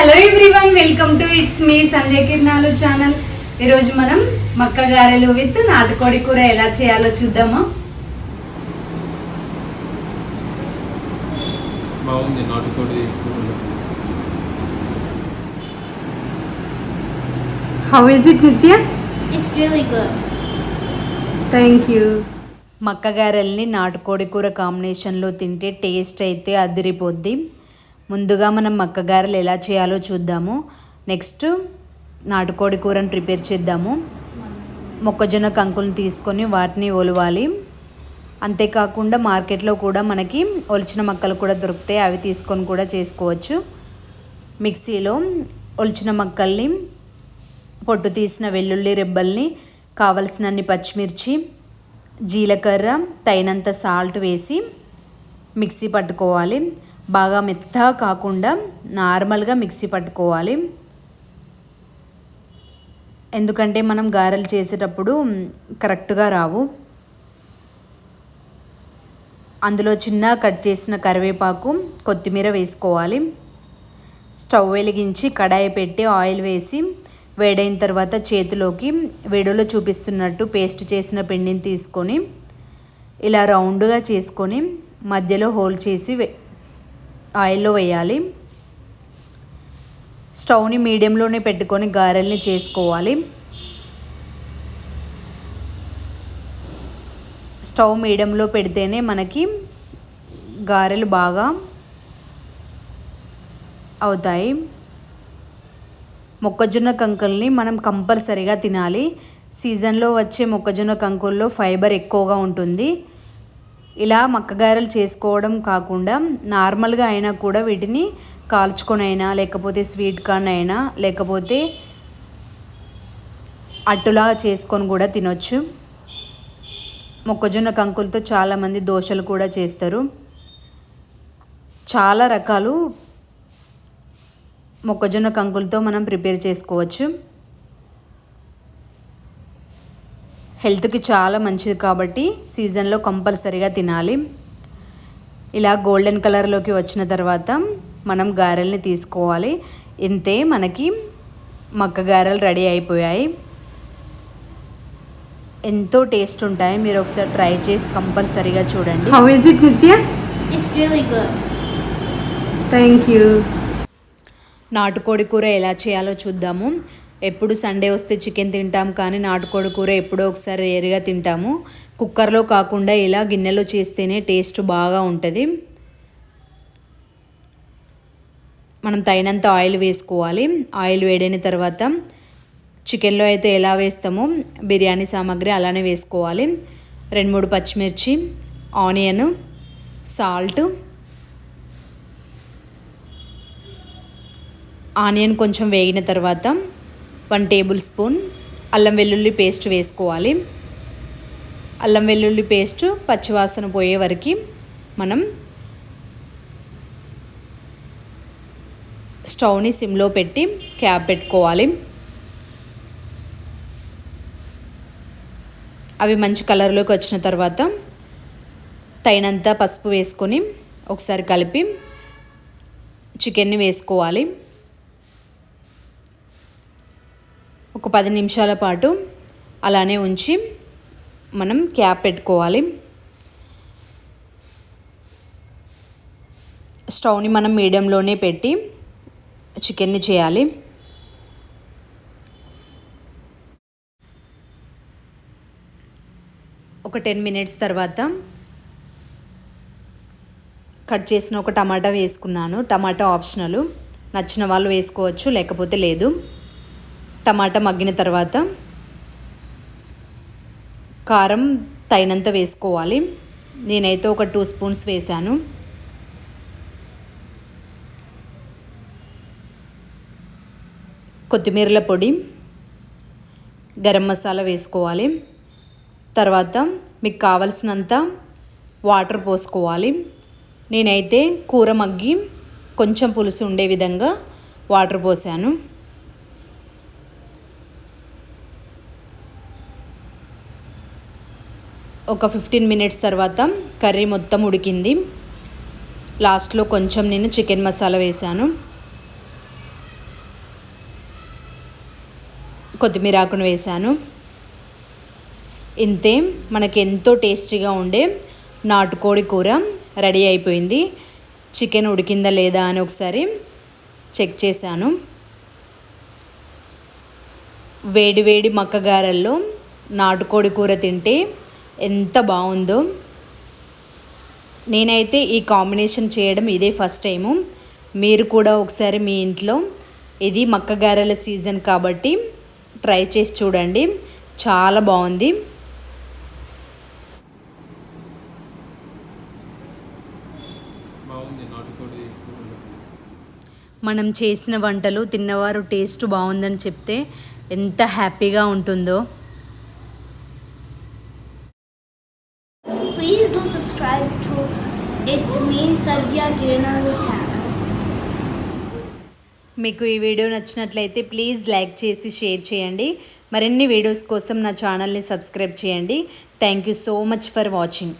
Hello everyone welcome to it's me Sandhya Kiranalu channel ఈరోజు మనం మక్క గారెలు విత్ నాటుకోడి కూర ఎలా చేయాలో చూద్దామా? బాగుంది నాటుకోడి హౌ ఇస్ ఇట్ నిత్య It's really good. Thank you మక్క గారెల్ని నాటుకోడి కూర కాంబినేషన్లో తింటే టేస్ట్ అయితే అదిరిపోద్ది. ముందుగా మనం మక్క గారెలు ఎలా చేయాలో చూద్దాము. నెక్స్ట్ నాటుకోడి కూరని ప్రిపేర్ చేద్దాము. మొక్కజొన్న కంకులను తీసుకొని వాటిని ఒలవాలి. అంతేకాకుండా మార్కెట్లో కూడా మనకి ఒలిచిన మక్కలు కూడా దొరుకుతాయి. అవి తీసుకొని కూడా చేసుకోవచ్చు. మిక్సీలో ఒలిచిన మక్కల్ని పొట్టు తీసిన వెల్లుల్లి రెబ్బల్ని కావలసినన్ని పచ్చిమిర్చి జీలకర్ర తగినంత సాల్ట్ వేసి మిక్సీ పట్టుకోవాలి. బాగా మెత్తగా కాకుండా నార్మల్గా మిక్సీ పట్టుకోవాలి. ఎందుకంటే మనం గారెలు చేసేటప్పుడు కరెక్ట్గా రావు. అందులో చిన్న కట్ చేసిన కరివేపాకు కొత్తిమీర వేసుకోవాలి. స్టవ్ వెలిగించి కడాయి పెట్టి ఆయిల్ వేసి వేడైన తర్వాత చేతిలోకి వేడిలో చూపిస్తున్నట్టు పేస్ట్ చేసిన పిండిని తీసుకొని ఇలా రౌండ్గా చేసుకొని మధ్యలో హోల్ చేసి వే- ఆయిల్లో వేయాలి. స్టవ్ని మీడియంలోనే పెట్టుకొని గారెల్ని చేసుకోవాలి. స్టవ్ మీడియంలో పెడితేనే మనకి గారెలు బాగా అవుతాయి. మొక్కజొన్న కంకుల్ని మనం కంపల్సరిగా తినాలి. సీజన్లో వచ్చే మొక్కజొన్న కంకుల్లో ఫైబర్ ఎక్కువగా ఉంటుంది. ఇలా మక్కగారెలు చేసుకోవడం కాకుండా నార్మల్గా అయినా కూడా వీటిని కాల్చుకొని అయినా లేకపోతే స్వీట్ కార్న్ అయినా లేకపోతే అట్టులా చేసుకొని కూడా తినొచ్చు. మొక్కజొన్న కంకులతో చాలామంది దోశలు కూడా చేస్తారు. చాలా రకాలు మొక్కజొన్న కంకులతో మనం ప్రిపేర్ చేసుకోవచ్చు. హెల్త్కి చాలా మంచిది కాబట్టి సీజన్లో కంపల్సరీగా తినాలి. ఇలా గోల్డెన్ కలర్లోకి వచ్చిన తర్వాత మనం గారెల్ని తీసుకోవాలి. ఇంతే మనకి మక్క గారెలు రెడీ అయిపోయాయి. ఎంతో టేస్ట్ ఉంటాయి. మీరు ఒకసారి ట్రై చేసి కంపల్సరీగా చూడండి. How is it Nitya. Thank you నాటుకోడి కూర ఎలా చేయాలో చూద్దాము. ఎప్పుడు సండే వస్తే చికెన్ తింటాం కానీ నాటుకోడి కూర ఎప్పుడో ఒకసారి రేరుగా తింటాము. కుక్కర్లో కాకుండా ఇలా గిన్నెలో చేస్తేనే టేస్ట్ బాగా ఉంటుంది. మనం తగినంత ఆయిల్ వేసుకోవాలి. ఆయిల్ వేడైన తర్వాత చికెన్లో అయితే ఎలా వేస్తామో బిర్యానీ సామాగ్రి అలానే వేసుకోవాలి. రెండు మూడు పచ్చిమిర్చి ఆనియన్ సాల్ట్. ఆనియన్ కొంచెం వేగిన తర్వాత వన్ టేబుల్ స్పూన్ అల్లం వెల్లుల్లి పేస్ట్ వేసుకోవాలి. అల్లం వెల్లుల్లి పేస్ట్ పచ్చివాసన పోయే వరకు మనం స్టవ్ని సిమ్లో పెట్టి క్యాప్ పెట్టుకోవాలి. అవి మంచి కలర్లోకి వచ్చిన తర్వాత తగినంత పసుపు వేసుకొని ఒకసారి కలిపి చికెన్ని వేసుకోవాలి. ఒక పది నిమిషాల పాటు అలానే ఉంచి మనం క్యాప్ పెట్టుకోవాలి. స్టవ్ని మనం మీడియంలోనే పెట్టి చికెన్ని చేయాలి. ఒక టెన్ మినిట్స్ తర్వాత కట్ చేసిన ఒక టమాటా వేసుకున్నాను. టమాటా ఆప్షనల్. నచ్చిన వాళ్ళు వేసుకోవచ్చు లేకపోతే లేదు. టమాటా మగ్గిన తర్వాత కారం తగినంత వేసుకోవాలి. నేనైతే ఒక టూ స్పూన్స్ వేశాను. కొత్తిమీరల పొడి గరం మసాలా వేసుకోవాలి. తర్వాత మీకు కావలసినంత వాటర్ పోసుకోవాలి. నేనైతే కూర మగ్గి కొంచెం పులుసు ఉండే విధంగా వాటర్ పోసాను. ఒక ఫిఫ్టీన్ మినిట్స్ తర్వాత కర్రీ మొత్తం ఉడికింది. లాస్ట్లో కొంచెం నేను చికెన్ మసాలా వేశాను. కొత్తిమీర ఆకును వేశాను. ఇంతే మనకి ఎంతో టేస్టీగా ఉండే నాటుకోడి కూర రెడీ అయిపోయింది. చికెన్ ఉడికిందా లేదా అని ఒకసారి చెక్ చేశాను. వేడి వేడి మక్కగారల్లో నాటుకోడి కూర తింటే ఎంత బాగుందో. నేనైతే ఈ కాంబినేషన్ చేయడం ఇదే ఫస్ట్ టైము. మీరు కూడా ఒకసారి మీ ఇంట్లో ఇది మక్కగారెల సీజన్ కాబట్టి ట్రై చేసి చూడండి. చాలా బాగుంది. మనం చేసిన వంటలు తిన్నవారు టేస్ట్ బాగుందని చెప్తే ఎంత హ్యాపీగా ఉంటుందో. మీకు ఈ వీడియో నచ్చినట్లయితే ప్లీజ్ లైక్ చేసి షేర్ చేయండి. మరిన్ని వీడియోస్ కోసం నా ఛానల్ని సబ్స్క్రైబ్ చేయండి. Thank you so much for watching.